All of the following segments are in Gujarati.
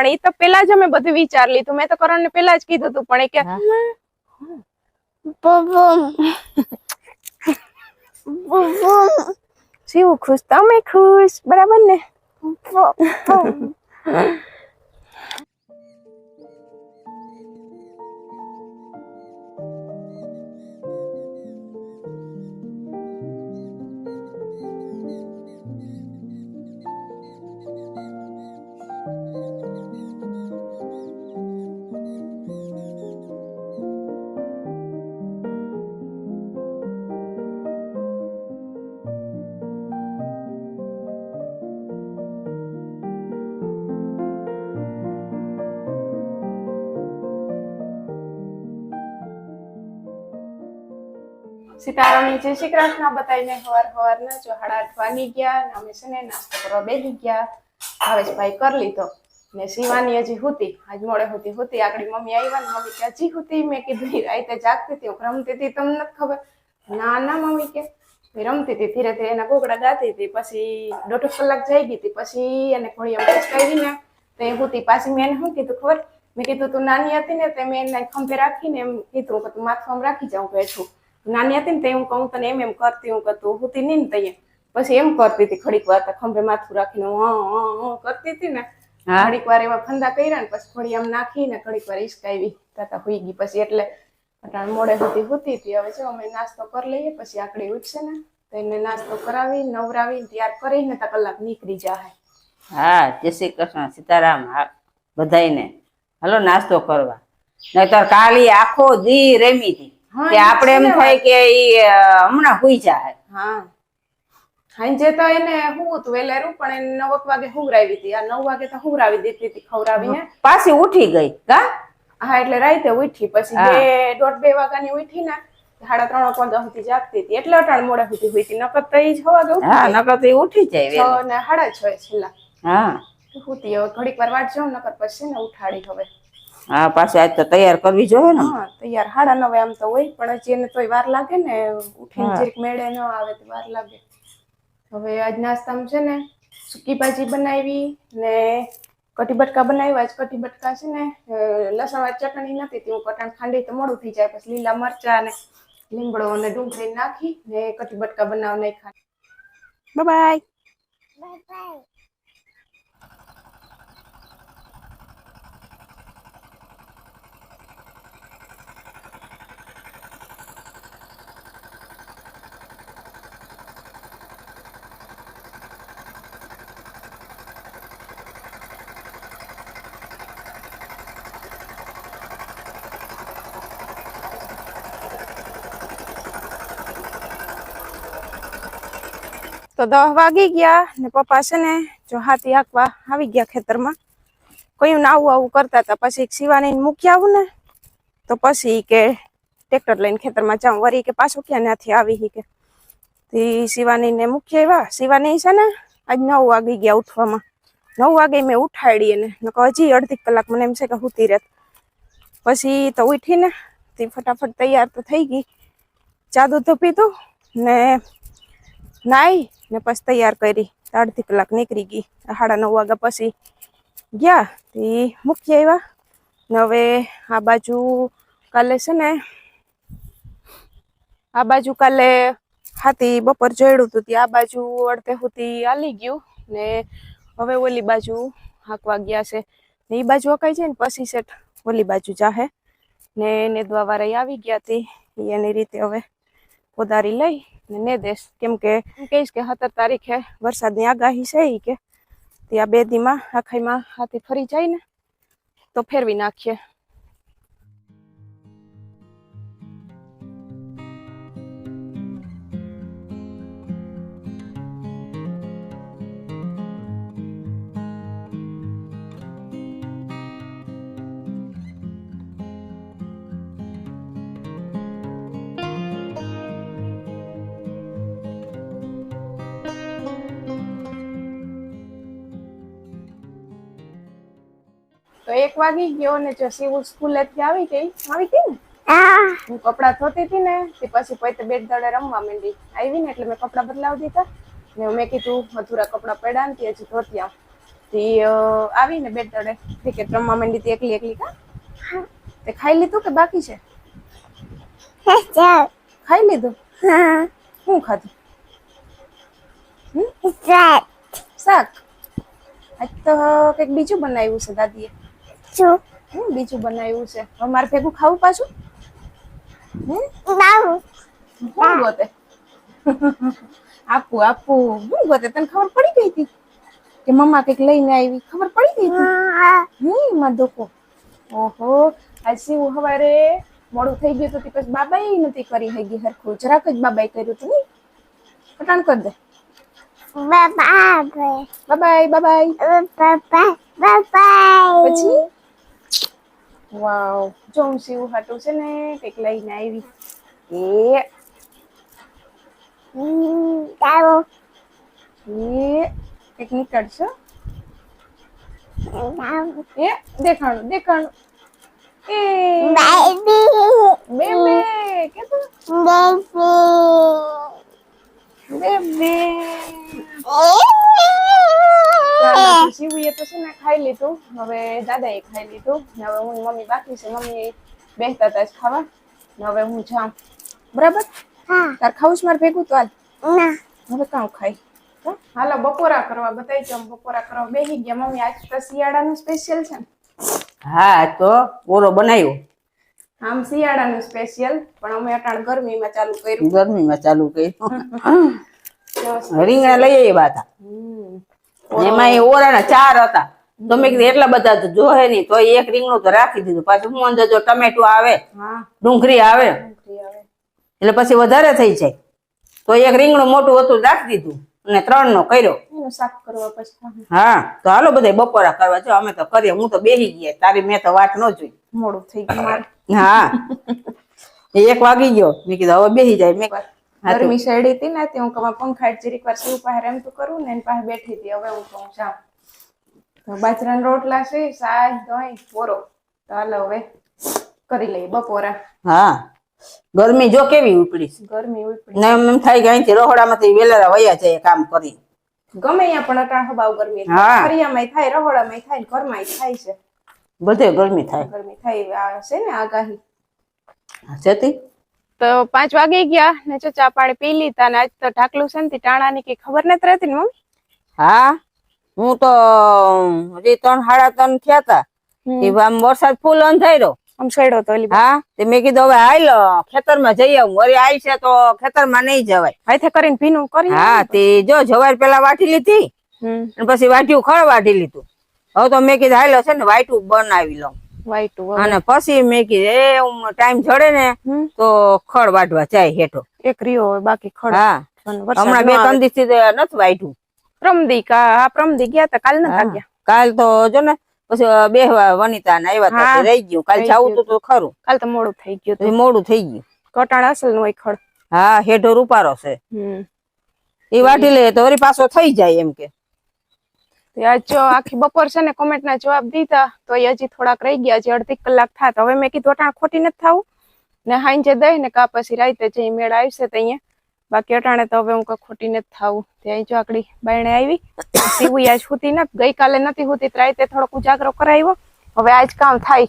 પણ એ તો પેલા જ અમે બધું વિચાર લીધું. મેં તો કરણ ને પેલા જ કીધું હતું પણ એ કે શિવ ખુશ તમે ખુશ બરાબર ને? સીતારામની જય શ્રી કૃષ્ણ બતાવીને હવાર હવારના જો સાડા આઠ વાગી ગયા, ને અમે છે ને નાસ્તો કરવા બેસી ગયા. ભાવેશભાઈ કરી લીધો. ને શિવાની હજી હતી, આજ મોડે હતી હતી. આગળ મમ્મી આવ્યા ને મમ્મી કે હજી હતી? મેં કીધું, "ઈ રાતે જાગતી હતી રમતી હતી, તમને નથી ખબર. ના ના, મમ્મી કે. "ઈ રમતી હતી, ધીરે ધીરે એના ગોગડા ગાતી હતી. પછી દોઢ કલાક જઈ ગઈ હતી. પછી એને ઘોડી એમ કરીને ને તો એ હતી. પાછી મેં એને શું કીધું ખબર? મેં કીધું, તું નાની હતી ને, તે મેં એને ખંભે રાખીને એમ કીધું. કે તું માથું આમ રાખી જાઉં, બેઠું. નાની હતી ને તે હું કહું તને એમ એમ કરતી હું કરતું તું હુતી નહીં ને તૈયાર પછી એમ કરતી હતી ઘડીક વાર ખંભે માથું રાખીને હું કરતી હતી ને. ઘડીક વાર એવા ફંદા કર્યા ને પછી થોડી આમ નાખીને ઘડીક વાર ઈસકાવી તાતા હુઈ ગઈ. પછી એટલે મોડે સુધી હુતી હતી. હવે જો અમે નાસ્તો કરી લઈએ પછી આકડી ઉઠશે ને તો એને નાસ્તો કરાવી નવરાવી તૈયાર કરીને તા કલાક નીકળી જાય હા જય શ્રી કૃષ્ણ સીતારામ હા બધાઈને હાલો નાસ્તો કરવા. નહીતર કાલી આખો દી રેમી હતી. હા, તે આપણે એમ થાય કે ઈ હમણાં હુઈ જાય. હા. સાંજે તો એને હું હતું વેલેરું પણ એને નવક વાગે હુવરાવી હતી. આ નવ વાગે તો હુવરાવી દીધી હતી ખવરાવીને પાછી ઉઠી ગઈ કા? હા એટલે રાતે ઉઠી. પછી બે દોઢ બે વાગ્યાની ઉઠી ને સાડા ત્રણ વાગ્યા સુધી જાગતી હતી. એટલે અટાણ મોડે સુધી હુઈ હતી. નકર તો ઈ છ વાગે હા નકર તો ઉઠી જાય છ. ને સાડા છ છેલ્લા. હા. હુતી હવે ઘડીક વાર વાટ જાઉં નકર પછી ને ઉઠાડી હવે. હા પાછી આજ તો તૈયાર કરવી જોઈએ ને. હા તૈયાર સાડા નવે આમ તો હોય પણ હજી એને તોય વાર લાગે ને ઉઠીને. જરીક મેળે ન આવે તો વાર લાગે. હવે આજ નાસ્તામાં છે ને સૂકી ભાજી બનાવી ને કટી બટકા બનાવ્યા આજ કટી બટકા છે ને લસણ વાળી ચટણી નથી તે હું કટાણ ખાંડી તો મોડું થઈ જાય પછી લીલા મરચા ને લીમડો અને ડુંગળી નાખી ને કટી બટકા બનાવ નાખ્યા. Bye bye. તો દહ વાગી ગયા ને પપ્પા છે જો હાથી હાંકવા આવી ગયા ખેતરમાં. કયું આવું આવું કરતા હતા, પછી શિવાની મૂકી આવું ને, તો પછી કે ટ્રેક્ટર લઈને ખેતરમાં જાઉં. વરી કે પાછું ક્યાં ત્યાંથી આવી કે. તે શિવાનીને મૂકી આવ્યા. શિવાની છે ને આજ નવ વાગી ગયા ઉઠવામાં. નવ વાગે મેં ઉઠાડી એને. નકર હજી અડધી કલાક મને એમ છે કે હુતી રહેત પછી તો ઉઠીને તે ફટાફટ તૈયાર તો થઈ ગઈ. ચા દૂધ તો પીધું ને નાઈ, ને પછી તૈયાર કરી. અડધી કલાક નીકળી ગઈ. સાડા નવ વાગ્યા પછી ગયા. તે મૂકી આવ્યા. ને હવે આ બાજુ કાલે છે ને, આ બાજુ કાલે હાથી બપોર જોડ્યું હતું આ બાજુ અડધે સુધી હાલી ગયું. ને હવે ઓલી બાજુ હાંકવા ગયા છે. ને એ બાજુ હકાઈ છે ને પછી સેટ ઓલી બાજુ જાહે. ને એને વાળા આવી ગયા હતી એની રીતે હવે કોદારી લઈ ને ને દેશ. કેમ કે એમ કહીશ કે સત્તર તારીખે વરસાદની આગાહી છે એ કે. તે આ બે દીમાં આખાઈમાં હાથી ફરી જાય ને, તો ફેરવી નાખીએ. તો એક વાગી ગયો ને જો શિવ સ્કૂલેથી આવી ગઈ. આવી ગઈ ને? હું. કપડાં ધોતી હતી ને તે પછી પોતે બેટ દડે રમવા માંડી. આવી ને એટલે મેં કપડાં બદલાવી દીધા. ને મેં કીધું અધૂરા કપડાં પડ્યા ને તે હજી ધોતી આવ. તે આવીને બેટ તળે ક્રિકેટ રમવા માંડી હતી એકલી એકલી કા? તે ખાઈ લીધું કે બાકી છે? ખાઈ લીધું? શું ખાધું? Stop. શાક. આજ તો કંઈક બીજું બનાવ્યું છે દાદીએ. હું બીજું બનાવ્યું છે? હવે મારે ભેગું ખાવું પાછું. ગોતે? આપું આપું. હું ગોતે? તને ખબર પડી ગઈ હતી કે મમ્મા કંઈક લઈને આવી? ખબર પડી ગઈ હતી? હમ મધુકો ઓહો આજ શિવ હવારે મોડું થઈ ગયું હતું પછી બાબાઈ નથી કરી હગી હરખું. જરાક જ બાબાઈ કર્યું હતું નહીં? પટાણ કરી દે. bye. પછી? વાવ જો હું શિવ હાટું છે ને કંઈક લઈને આવી એ Double. એ કંઈક નીકળશે. એ દેખાણું દેખાણું એ Baby. બે બે કે તું Baby. બે બે શિવુએ તો છે ને ખાઈ લીધું. હવે દાદાએ ખાઈ લીધું. ને હવે હું મમ્મી બાકી છે. મમ્મી બેસતા હતા જ ખાવા. ને હવે હું જાઉં. બરાબર? તાર ખાવું છે મારે ભેગું તો હાલ. હવે કાં ખાઈ? હાલો બપોરા કરવા બતાવી જાઉં બપોરા કરવા બેસી ગયા. મમ્મી આજ તો શિયાળાનું સ્પેશિયલ છે ને. હા તો ઓરો બનાવ્યો. આમ શિયાળાનું સ્પેશિયલ પણ અમે અટાણ ગરમીમાં ચાલુ કર્યું. ગરમીમાં ચાલુ કર્યું. રીંગણા લઈ આવ્યા હતા. હમ. એમાં એ ઓરાના ચાર હતા. તો મેં કીધું એટલા બધા તો જોહે નહીં તો એક રીંગણું તો રાખી દીધું. પાછું હું અંદર જો ટમેટું આવે ડુંગળી આવે. એટલે પછી વધારે થઈ જાય. તો એક રીંગણું મોટું હતું રાખી દીધું. અને ત્રણ નો કર્યો હા, તો હાલો બધા બપોરા કરવા જો અમે તો કરીએ. હું તો બેહી ગયા તારી મેં તો વાત ન જોઈ. મોડું થઈ ગયું હા. એક વાગી ગયો. મેં કીધું હવે બેહી જાય. મેં ગરમી શેડી હતી ને તે હું કમા પંખા જરીક વાર શિવ પાસે એમ તો કરું ને એની પાસે બેઠી હતી. હવે હું કહું જાઉં તો બાજરાના રોટલા છે શાક દહીં પોરો. તો હાલો હવે કરી લઈએ બપોરા. હા ગરમી જો કેવી ઉપડી. છે ગરમી ઉપડી. ને એમ થાય કે અહીંથી રહોડામાંથી વેલેરા વયા જાય કામ કરી. ગમે અહીંયા પણ અટાણ હબાવ ગરમી હા. થાય ફરિયામાંય થાય રહોડામાંય થાય છે. બધે ગરમી થાય. ગરમી થાય છે ને આગાહી. જતી તો પાંચ વાગે ગયા ને જો ચા પાણી પી લીધા ને આજ તો ઢાકલું છે ને ટાણા ની કઈ ખબર નથી રહેતી ને મમ્મી? હા હું તો હજી ત્રણ સાડા ત્રણ થયા તા. આમ વરસાદ ફૂલ અંધાર્યો આમ સડ્યો તો હા તે મેં કીધું હવે હાલ ખેતરમાં જઈ આવું. છે તો ખેતરમાં નહીં જવાય. હાથે કરીને ભીનું કરી હા તે જો જવાર પેલા વાટી લીધી પછી વાટ્યું ખળ વાટી લીધું. હવે તો મેં કીધું હાલ છે ને વાટું બનાવી લઉં. અને પછી મેં કીધું એ ટાઈમ જડે ને તો ખડ વાઢવા જાય હેઠો. એક રીયો હોય બાકી ખડ. હા. હમણાં બે ત્રણ દિવસથી નથી વાઢ્યું. પ્રમદી કા આ પ્રમદી ગયા તા કાલ નતા. ગયા. કાલ તો જો ને પછી બેહવા વનિતા ને આવ્યા હતા રહી ગયું. કાલ જવું તો તો ખરું. કાલ તો મોડું થઈ ગયું મોડું થઈ ગયું. કટાણ અસલનું હોય ખડ. હા હેઠો રૂપારો છે. એ વાઢી લે તો વળી પાછો થઈ જાય એમ કે. તે આજ જો આખી બપોર છે ને કોમેન્ટ ના જવાબ દીધા તો એ હજી થોડાક રહી ગયા હજી અડધી કલાક થાત. હવે મેં કીધું અટાણ ખોટી નથી થવું. ને હાંજે દઈ ને કા પછી રાતે જે મેળ આવશે તો અહીંયા. બાકી અટાણે તો હવે હું કઈ ખોટી નથી થવું. ત્યાં જો આકડી બાયણે આવી. સીવું આજ હોતી નથી. ગઈકાલે નથી હોતી રાતે થોડોક ઉજાગરો કરાવ્યો. હવે આજ કામ થાય.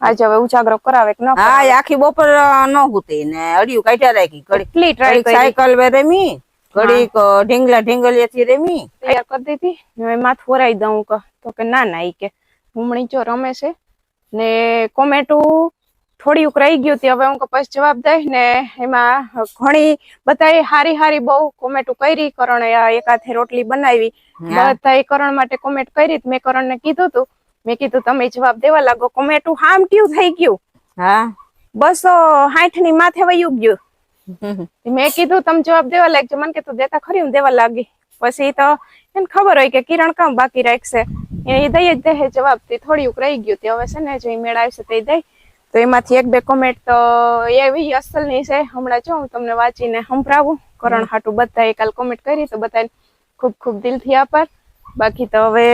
આજે હવે ઉજાગરો કરાવે કે ન હા આખી બપોર ન હોતી ને અડિયું કાઢ્યા રાખી. કેટલી ટ્રાય સાયકલ વે રમી ઘડીક ઢીંગલા ઢીંગલીએ થી રેમી. તૈયાર કરી દીધી. ને માથું વરાઈ દઉં કે તો કે ના ના કે હુમણી જો રમે છે. ને કોમેટું થોડીક રહી ગયું હતી હવે હું કે પછી જવાબ દઈશ. ને એમાં ઘણી બધાએ હારી હારી બહુ કોમેટું કરી કરણે એક એકાથે રોટલી બનાવી. હા. બધા કરણ માટે કોમેન્ટ કરી મેં કરણ ને કીધું તું. મેં કીધું તમે જવાબ દેવા લાગો. કોમેટું હામટ્યું થઈ ગયું. હા. બસો સાઠની માથે વયું ગયું. મેં કીધું, તમે જવાબ દેવા લાગજો. મને કીધું, દેતા ખરી હું દેવા લાગી. પછી તો એને ખબર હોય કે કિરણ કામ બાકી રાખશે. એ દઈ જ દે જવાબ. તે થોડીક રહી ગયું. તે હવે છે ને જો મેળ આવશે તે દઈ. તો એમાંથી એક બે કોમેન્ટ તો એવી અસલની છે. હમણાં જો હું તમને વાંચીને સંભળાવું. કરણ હાટું બધા કાલ કોમેન્ટ કરી તો બધાને ખૂબ ખૂબ દિલથી આભાર. બાકી તો હવે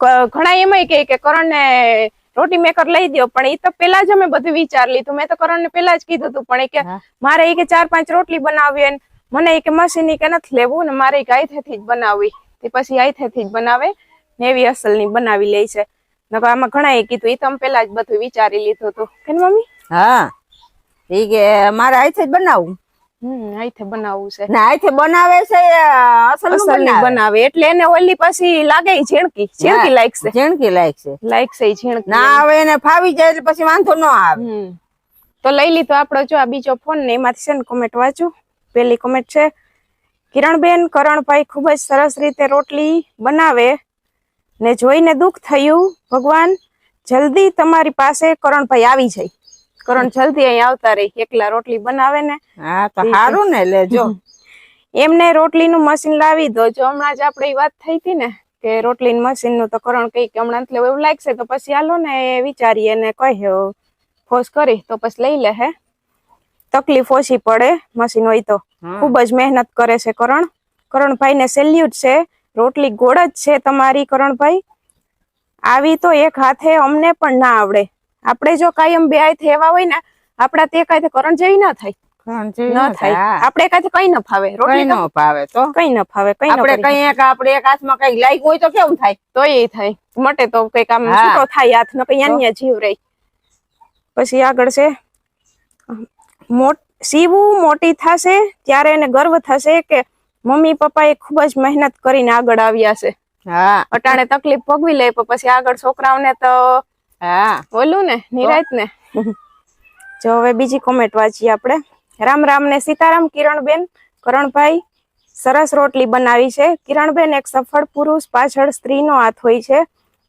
ઘણા એમાં કે કે કરણને રોટી મેકર લઈ દ્યો પણ એ તો પેલા જ અમે બધું વિચાર લીધું. મેં તો કરણને પેલા જ કીધું હતું પણ એ કે મારે એ કે ચાર પાંચ રોટલી બનાવી અને મને એ કે મશીન કે નથી લેવું ને મારે આઈથેથી જ બનાવવી. તે પછી આઈથેથી જ બનાવે ને એવી અસલની બનાવી લે છે. નકર આમાં ઘણા એ કીધું એ તમે પેલા જ બધું વિચારી લીધું હતું કે મમ્મી? હા. એ કે મારે આઈથી જ બનાવવું હમ અહીંથી બનાવવું છે. ને બનાવે છે અસલ અસલની બનાવે. એટલે એને ઓલી પછી લાગે ઝીણકી. ઝીણકી લાયક છે. ઝીણકી લાયક છે. લાયક છે ઝીણકી. ના આવે એને ફાવી જાય એટલે પછી વાંધો ન આવે. તો લઈ લીધો આપણો જો આ બીજો ફોન ને એમાંથી છે ને કોમેન્ટ વાંચું. પેલી કોમેન્ટ છે કિરણબેન કરણભાઈ ખૂબ જ સરસ રીતે રોટલી બનાવે ને જોઈને દુઃખ થયું. ભગવાન જલ્દી તમારી પાસે કરણભાઈ આવી જાય. કરણ જલ્દી અહીં આવતા રહી એકલા રોટલી બનાવે ને. હા તો સારું ને લેજો. એમને રોટલી નું મશીન લાવી દો. જો હમણાં જ આપણે વાત થઈ હતી ને કે રોટલી મશીનનું તો કરણ કઈ કે હમણાં એટલે એવું લાગશે તો પછી હાલો ને એ વિચારીએ ને કહે ફોસ કરી તો પછી લઈ લે હે. તકલીફ ઓછી પડે મશીન હોય તો. ખૂબ જ મહેનત કરે છે કરણ. કરણભાઈ ને સેલ્યુટ છે. રોટલી ગોળ જ છે તમારી કરણભાઈ. આવી તો એક હાથે અમને પણ ના આવડે. આપણે જો કાયમ બે આય એવા હોય ને આપડા તે કઈ કરણ જેવી ના થાય. જેવી ન ન થાય. થાય. આપણે કાંઈ કઈ ન ફાવે. રોટલી ન ભાવે તો. કઈ ન ફાવે કઈ ન કઈ એક આપણે એક હાથમાં કઈ લાગ્યું હોય તો કેવું થાય? તો એ થાય. મટે તો કંઈક આમ છૂટો થાય હાથ ન કઈ અન્ય જીવ રહી. પછી આગળ છે. મોટ સીવું મોટી થશે ત્યારે એને ગર્વ થશે કે મમ્મી પપ્પા એ ખૂબ જ મહેનત કરીને આગળ આવ્યા છે. હા. અટાણે તકલીફ ભોગવી લે પછી આગળ છોકરાઓને તો હા. બોલું ને નિરાત ને. જો હવે બીજી કોમેન્ટ વાંચીએ આપણે. રામ રામ ને સીતારામ કિરણબેન કરણભાઈ સરસ રોટલી બનાવી છે. કિરણબેન એક સફળ પુરુષ પાછળ સ્ત્રીનો હાથ હોય છે.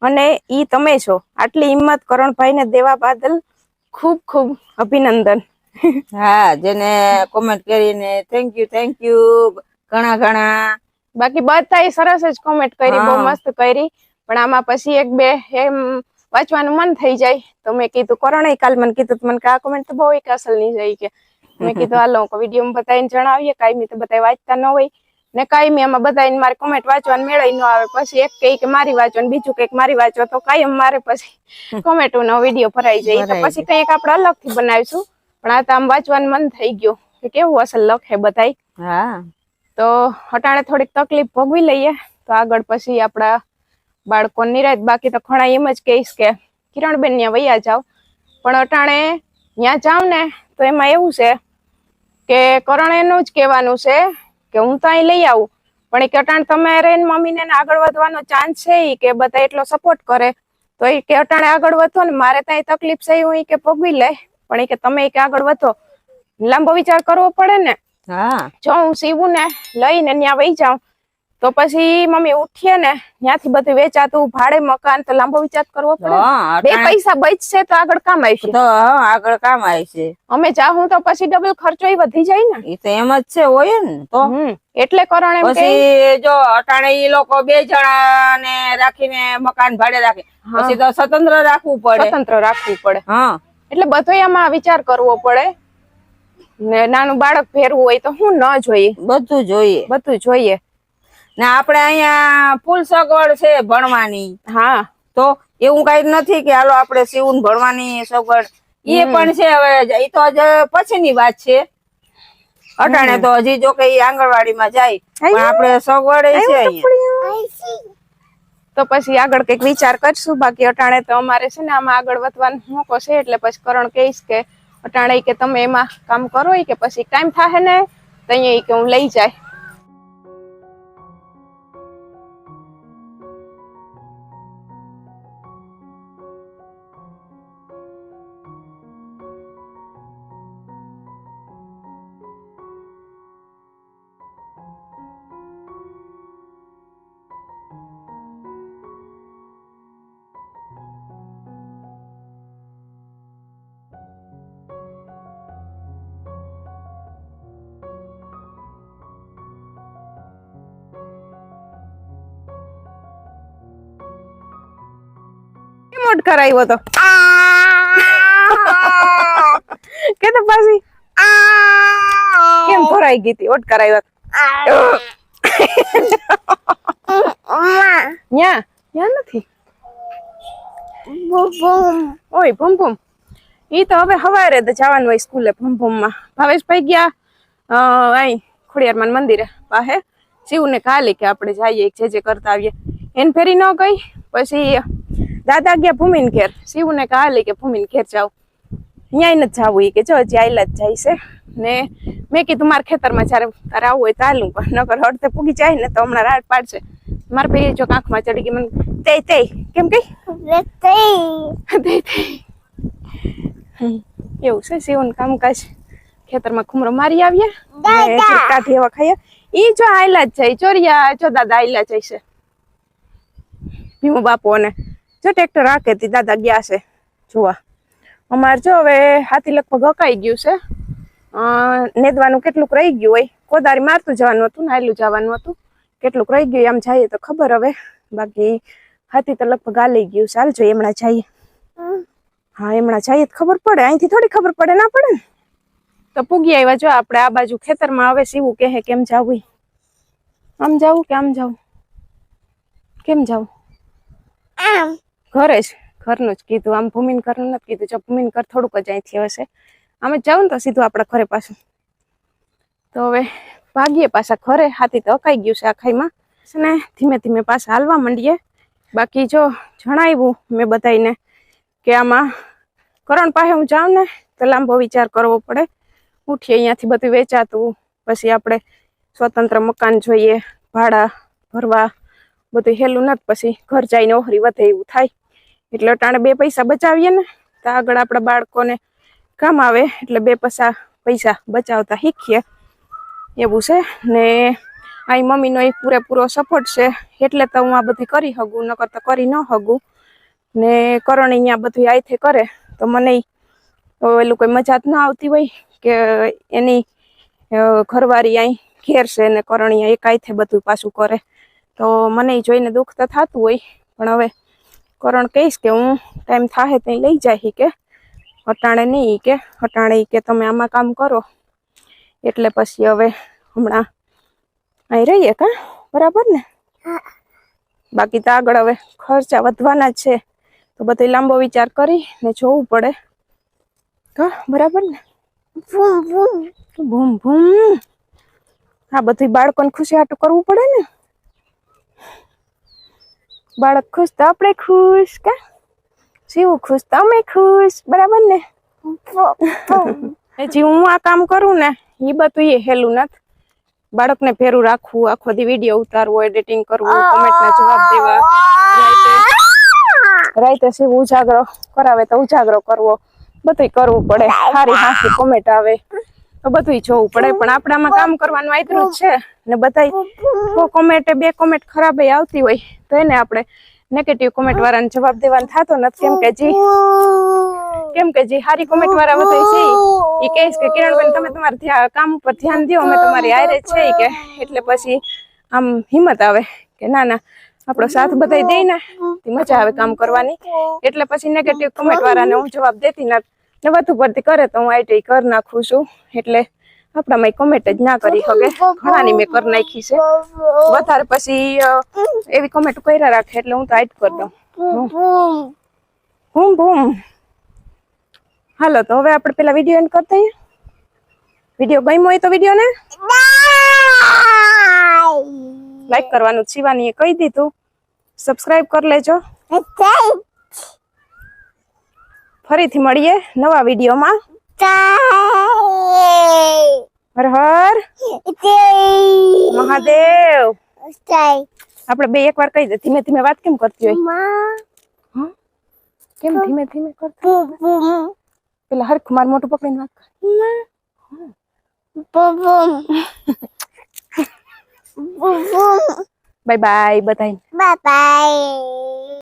અને ઈ તમે છો. આટલી હિંમત કરણભાઈને દેવા બાદલ ખૂબ ખૂબ અભિનંદન. હા જેને કોમેન્ટ કરીને થેન્ક યુ થેન્ક યુ ઘણા ઘણા. બાકી બધા સરસ જ કોમેન્ટ કરી બહુ મસ્ત કરી. પણ આમાં પછી એક બે એમ વાંચવાનું મન થઈ જાય. તો મેં કીધું કોરોના કાલ. મને કીધું મને કે આ કોમેન્ટ તો બહુ એક અસલ નહીં જાય કે. મેં કીધું હાલો વીડિયો બતાવીને જણાવીએ કાંઈ તો બધા વાંચતા ન હોય. ને કાંઈ આમાં બધાને મારે કોમેન્ટ વાંચવાનું મેળાઈ ન આવે. પછી એક કઈ કે મારી વાંચો ને બીજું કંઈક મારી વાંચો તો કાયમ મારે પછી કોમેન્ટ નો વીડિયો ભરાઈ જાય. તો પછી કંઈક આપણે અલગથી બનાવીશું. પણ આ તો આમ વાંચવાનું મન થઈ ગયું કે કેવું અસલ લખે બધાય. હા. તો અટાણે થોડીક તકલીફ ભોગવી લઈએ. તો આગળ પછી આપણા બાળકો નિરાત બાકી તો ઘણા એમ જ કહીશ કે કિરણબેન ત્યાં વૈયા જાવ પણ અટાણે ત્યાં જાવ ને તો એમાં એવું છે કે કરણ એનું જ કહેવાનું છે કે હું તો અહીં લઈ આવું. પણ એ કે અટાણે તમારે ને મમ્મીને આગળ વધવાનો ચાન્સ છે એ કે બધા એટલો સપોર્ટ કરે. તો એ કે અટાણે આગળ વધો ને મારે ત્યાં તકલીફ છે હું કે ભોગવી લે. પણ એ કે તમે કે આગળ વધો. લાંબો વિચાર કરવો પડે ને. હા. જો હું સીવું ને લઈને ત્યાં વહી જાઉં. તો પછી મમ્મી ઉઠીએ ને ત્યાંથી બધું વેચાતું ભાડે મકાન તો લાંબો વિચાર કરવો પડે બે પૈસા બચશે તો આગળ કામ આવશે. તો આગળ કામ આવે અમે જાહું તો પછી ડબલ ખર્ચો વધી જાય ને. એ તો એમ જ છે હોય ને તો. એટલે કરણ પછી જો અટાણે ઈ લોકો બે જણા ને રાખીને મકાન ભાડે રાખે. પછી તો સ્વતંત્ર રાખવું પડે. સ્વતંત્ર રાખવું પડે. હા. એટલે બધો એમાં વિચાર કરવો પડે. ને નાનું બાળક ફેરવું હોય તો હું ન જોઈએ? બધું જોઈએ. બધું જોઈએ. ને આપણે અહીંયા ફૂલ સગવડ છે ભણવાની. હા. તો એવું કઈ નથી કે હાલો આપણે સીવું ભણવાની સગવડ. એ પણ છે હવે એ તો હજી પછીની વાત છે. અટાણે તો હજી જો કે આંગણવાડીમાં જાય પણ આપણે સગવડ છે તો પછી આગળ કંઈક વિચાર કરશું. બાકી અટાણે તો અમારે છે ને આમાં આગળ વધવાનો મોકો છે એટલે પછી કરણ કહીશ કે અટાણે કે તમે એમાં કામ કરો કે પછી ટાઈમ થાય ને તો અહીંયા કે હું લઈ જાય. કેમ કરાવ્યો તો કે તો પછી કેમ ભરાઈ ગઈ હતી? ઓટ કરાવ્યો ન્યા ન્યા નથી. ઓય ભૂમ ભૂમ. ઈ તો હવે હવારે જવાનું હોય સ્કૂલે ભૂમ ભૂમમાં. ભાવેશભાઈ ગયા અહીં ખોડિયારમાન મંદિરે. પાસે શિવને કાલે કે આપણે જઈએ જે જે કરતા આવીએ. એને ફેરી ન ગઈ પછી દાદા ગયા ભૂમિન ઘેર. શિવને કાલે કે ભૂમિન ઘેર જાવ ન્યાય નથી જાવું ઈ કે જો હજી આયલા જ જાય છે. ને મેં કીધું મારા ખેતરમાં જ્યારે તારે આવવું હોય તો હાલું પણ નકર અડધે પૂગી જાય ને તો હમણાં રાડ પાડશે. મારા ભાઈ જો આંખમાં ચડી ગઈ મને તે તે કેમ કઈ એવું છે શિવન કામકાજ. ખેતરમાં ખુમરો મારી આવ્યા. ને કાઠી એવા ખાઈએ ઈ જો આયલા જ જાય ચોરિયા જો દાદા આયલા જાય છે. ભીમો બાપુ અને જો ટ્રેક્ટર રાખે તી, દાદા ગયા છે જોવા. અમારે જો હવે હાથી લગભગ હકાઈ ગયું છે. નેદવાનું કેટલુંક રહી ગયું હોય. કોદારી મારતું જવાનું હતું નાયલું જવાનું હતું. કેટલુંક રહી ગયું આમ જઈએ તો ખબર હવે. બાકી હાથી તો લગભગ હાલી ગયું ચાલ જોઈએ હમણાં જઈએ. હા, એમણા જઈએ તો ખબર પડે. અહીંથી થોડી ખબર પડે, ના પડે ને? તો પૂગી આવ્યા જો આપણે આ બાજુ ખેતરમાં હવે સીવું કહે કેમ જાવું આમ જાવું કે આમ જાવું? કેમ જાવું? Am. ઘરે જ, ઘરનું જ કીધું. આમ ભૂમિન ઘરનું નથી કીધું. જો ભૂમિન ઘર થોડુંક જ અહીંથી હશે. આમ જ જાવું ને તો સીધું આપણા ઘરે પાછું. તો હવે ભાગીએ પાછા ઘરે. હાથી તો અકાઈ ગયું છે આખાઈમાં. છે ને ધીમે ધીમે પાછા હાલવા માંડીએ. બાકી જો જણાવ્યું મેં બધાને કે આમાં કરણ પાસે હું જાઉં ને તો લાંબો વિચાર કરવો પડે. ઉઠીએ અહીંયાથી બધું વેચાતું. પછી આપણે સ્વતંત્ર મકાન જોઈએ. ભાડા ભરવા બધું હેલું નથી. પછી ઘર જઈને ઓહરી વધે એવું થાય. એટલે અટાણે બે પૈસા બચાવીએ ને, તો આગળ આપણા બાળકોને કામ આવે, એટલે બે પૈસા પૈસા બચાવતા શીખીએ. એવું છે. ને અહીં મમ્મીનો એક પૂરેપૂરો સપોર્ટ છે, એટલે તો હું આ બધી કરી શકું, નકર તો કરી ન શકું. ને કરણ અહીંયા બધું આઈથે કરે, તો મને એલું કોઈ મજા જ ન આવતી હોય કે એની ઘરવારી અહીં ઘેર છે ને કરણ અહીંયા એક આઈથે બધું પાછું કરે. તો મને જોઈને દુઃખ તો થતું હોય, પણ હવે કરણ કહીશ કે હું ટાઈમ થાહે ત્યાં લઈ જાય કે. અટાણે નહીં કે. અટાણે કે તમે આમાં કામ કરો. એટલે પછી હવે હમણાં અહીં રહીએ કા? બરાબર ને? બાકી તો આગળ હવે ખર્ચા વધવાના છે. તો બધો લાંબો વિચાર કરી ને જોવું પડે. કા? બરાબર ને. ભૂમ ભૂમ. હા બધું બાળકોને ખુશી હાટું કરવું પડે ને? બાળક ખુશ તો આપણે ખુશ કા? જીવું ખુશ તો અમે ખુશ, બરાબર ને. હજી હું આ કામ કરું ને એ બધું એ હેલું નથી. બાળકને ભેરું રાખવું, આખો દી વીડિયો ઉતારવો એડિટિંગ કરવું કોમેન્ટના જવાબ દેવા. રાઈતે શિવ ઉજાગરો કરાવે તો ઉજાગરો કરવો. બધુંય કરવું પડે. સારી હાસી કોમેન્ટ આવે. તો બધુંય જોવું પડે. પણ આપણામાં કામ કરવાનું આયતરું જ છે. બધાય કોમેન્ટ બે કોમેન્ટ ખરાબ આવતી હોય, તો એને આપણે નેગેટિવ કોમેન્ટ વાળાને જવાબ દેવાનો થતો નથી. કેમ કે જી, કેમ કે જે, હારી કોમેન્ટ વાળા બધા છે ઈ. કહીશ કે કિરણબેન તમે તમારા કામ ઉપર ધ્યાન દો, અમે તમારી આયરે છે કે. એટલે પછી આમ હિંમત આવે કે ના ના, આપણો સાથ બધાય દે ને મજા આવે કામ કરવાની. એટલે પછી નેગેટિવ કોમેન્ટ વાળાને હું જવાબ દેતી ના ને વધુ પડતી કરે તો હું આઈટી કર નાખું છું. એટલે આપણામાં કોમેન્ટ જ ના કરી શકે ઘણાની મેં કરી નાખી છે વધારે પછી એવી કોમેન્ટ કર્યા રાખે એટલે હું તો હાઈટ કરી દઉં boom. બૂમ હાલો તો હવે આપણે પેલા વીડિયો એન્ડ કરતા વીડિયો ગમ્યો હોય તો વીડિયો ને. લાઈક કરવાનું શિવાનીએ કહી દીધું સબસ્ક્રાઇબ કરી લેજો. ફરીથી મળીએ નવા વિડીયોમાં. હર હર. મહાદેવ. આપણે બે એકવાર કહી દે ધીમે ધીમે વાત કેમ કરતી હોય? કેમ ધીમે ધીમે કરતી. પેલા હર માર મોટું પકડીને વાત કર. બાય બાય બધાય બાય bye.